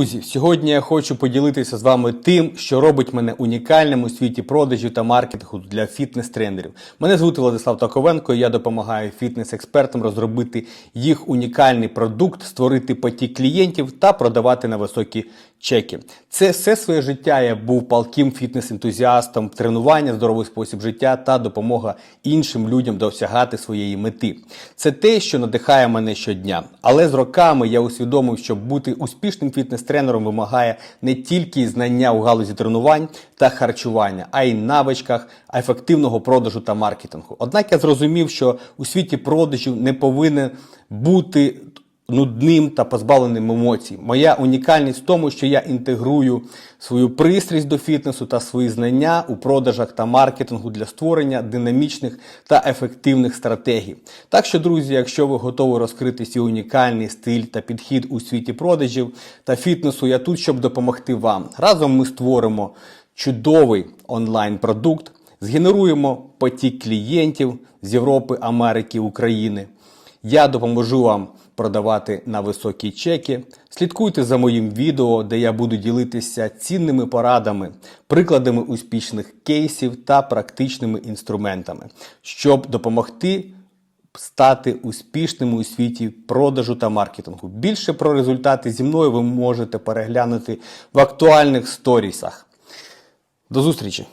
Друзі, сьогодні я хочу поділитися з вами тим, що робить мене унікальним у світі продажів та маркетингу для фітнес-тренерів. Мене звути Владислав Таковенко. і Я допомагаю фітнес-експертам розробити їх унікальний продукт, створити потік клієнтів та продавати на високі чеки. Це все своє життя. Я був палким фітнес-ентузіастом, тренування, здоровий спосіб життя та допомога іншим людям досягати своєї мети. Це те, що надихає мене щодня. Але з роками я усвідомив, що бути успішним фітнес-тренером вимагає не тільки знання у галузі тренувань та харчування, а й навичках ефективного продажу та маркетингу. Однак я зрозумів, що у світі продажів не повинен бути нудним та позбавленим емоцій. Моя унікальність в тому, що я інтегрую свою пристрість до фітнесу та свої знання у продажах та маркетингу для створення динамічних та ефективних стратегій. Так що, друзі, якщо ви готові розкрити свій унікальний стиль та підхід у світі продажів та фітнесу, я тут, щоб допомогти вам. Разом ми створимо чудовий онлайн-продукт, згенеруємо потік клієнтів з Європи, Америки, України. Я допоможу вам продавати на високі чеки. Слідкуйте за моїм відео, де я буду ділитися цінними порадами, прикладами успішних кейсів та практичними інструментами, щоб допомогти стати успішними у світі продажу та маркетингу. Більше про результати зі мною ви можете переглянути в актуальних сторісах. До зустрічі!